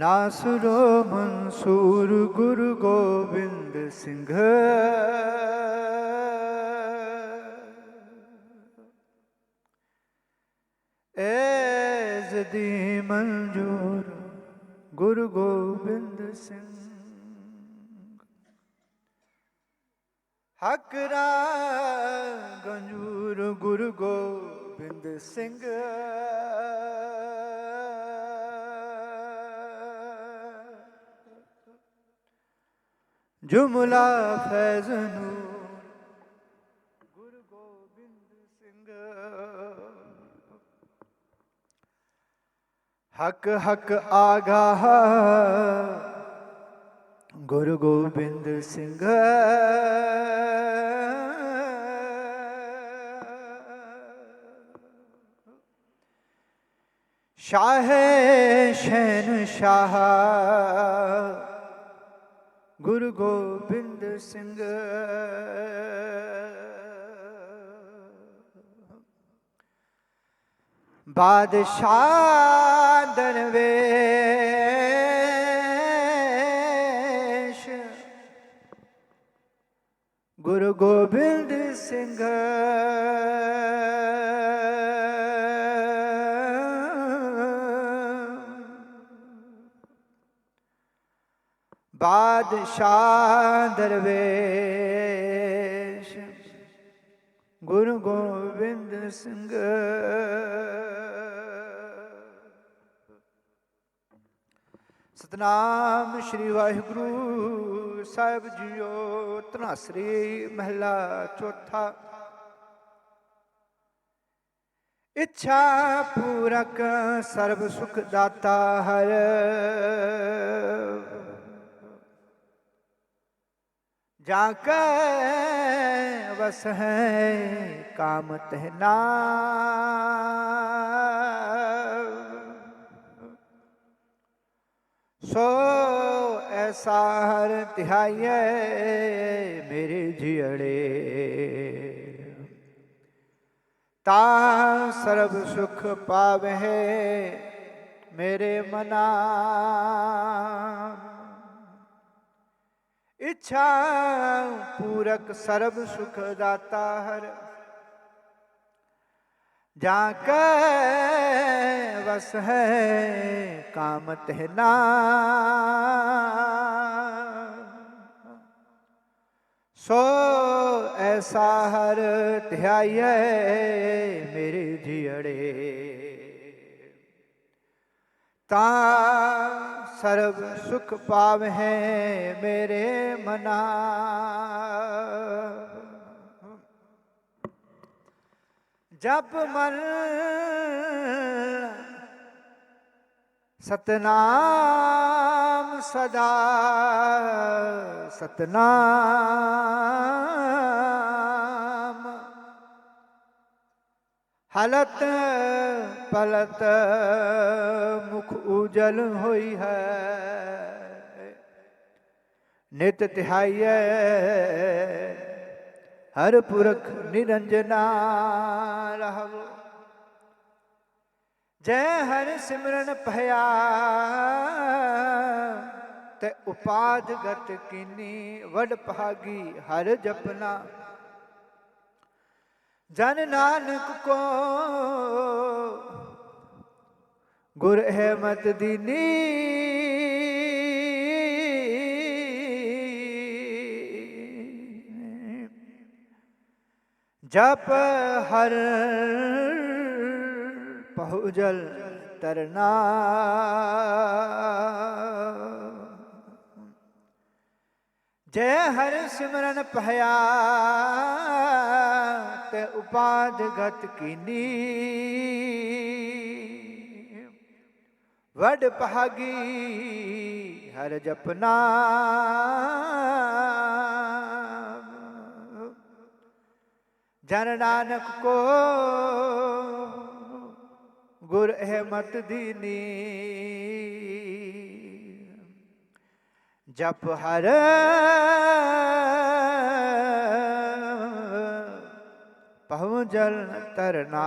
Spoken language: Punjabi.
ਨਾਸਰੋ ਮਨਸੂਰ ਗੁਰੂ ਗੋਬਿੰਦ ਸਿੰਘ ਐਜ਼ ਦੀ ਮਨਜੂਰ ਗੁਰੂ ਗੋਬਿੰਦ ਸਿੰਘ ਹਕਰਾ ਗੰਜੂਰ ਗੁਰੂ ਗੋਬਿੰਦ ਸਿੰਘ ਜੁਮਲਾ ਫੈਜ਼ ਨੂਰ। ਗੁਰੂ ਗੋਬਿੰਦ ਸਿੰਘ ਹਕ ਹਕ ਆਗਾਹ। ਗੁਰੂ ਗੋਬਿੰਦ ਸਿੰਘ। ਸ਼ਾਹ ਸ਼ੈਨ ਸ਼ਾਹ। ਗੁਰੂ ਗੋਬਿੰਦ ਸਿੰਘ। ਬਾਦਸ਼ਾਹ ਦਰਵੇਸ਼। ਗੁਰੂ ਗੋਬਿੰਦ ਸਿੰਘ। ਬਾਦਸ਼ਾਹ ਦਰਵੇਸ਼। ਗੁਰੂ ਗੋਬਿੰਦ ਸਿੰਘ। ਸਤਨਾਮ ਸ੍ਰੀ ਵਾਹਿਗੁਰੂ ਸਾਹਿਬ ਜੀਓ ਤਨਾਸ਼ਰੀ ਮਹਿਲਾ ਚੌਥਾ। ਇੱਛਾ ਪੂਰਕ ਸਰਬ ਸੁਖ ਦਾਤਾ ਹਰ। ਜਾ ਕੇ ਵਸ ਹੈ ਕਾਮ ਤਹਿਨਾ ਸੋ ਐਸਾ ਹਰ ਤਿਹਾਈਏ ਮੇਰੇ ਜਿੜੇ ਤਾ ਸਰਬ ਸੁਖ ਪਾਵੇ ਮੇਰੇ ਮਨਾ। ਇੱਛਾ ਪੂਰਕ ਸਰਬ ਸੁਖ ਦਾਤਾ ਹਰ। ਜਾ ਕੇ ਵਸ ਹੈ ਕਾਮ ਤਹਿਨਾ ਸੋ ਐਸਾ ਹਰ ਧਿਆਈਏ ਮੇਰੇ ਜਿੜੇ ਤਾ ਸਰਬ ਸੁਖ ਪਾਵਹਿ ਮੇਰੇ ਮਨਾ। ਜਪ ਮਨ ਸਤਨਾਮ ਸਦਾ ਸਤਨਾਮ। ਹਲਤ ਪਲਤ ਉਜਲ ਹੋਈ ਹੈ। ਨਿਤ ਤਿਹਾਈਐ। ਹਰ ਪੁਰਖ ਨਿਰੰਜਨਾ ਰਹੋ ਜੈ ਹਰ ਸਿਮਰਨ ਭਇਆ, ਤੇ ਉਪਾਦ ਗਤ ਕੀਨੀ ਵਡ ਭਾਗੀ ਹਰ ਜਪਨਾ। ਜਨ ਨਾਨਕ ਕੋ ਗੁਰ ਅਹਿਮਤ ਦੀਨੀ ਜਪ ਹਰ ਪਹੁਜਲ ਤਰਨਾ। ਜੈ ਹਰ ਸਿਮਰਨ ਭਇਆ ਤੇ ਉਪਾਦ ਗਤ ਕੀਨੀ। ਵਡ ਭਾਗੀ, ਹਰ ਜਪਨਾ। ਜਨ ਨਾਨਕ ਕੋ ਗੁਰ ਅਹਿਮਤ ਦੀਨੀ ਜਪ ਹਰ ਪਹੁ ਜਲ ਤਰਨਾ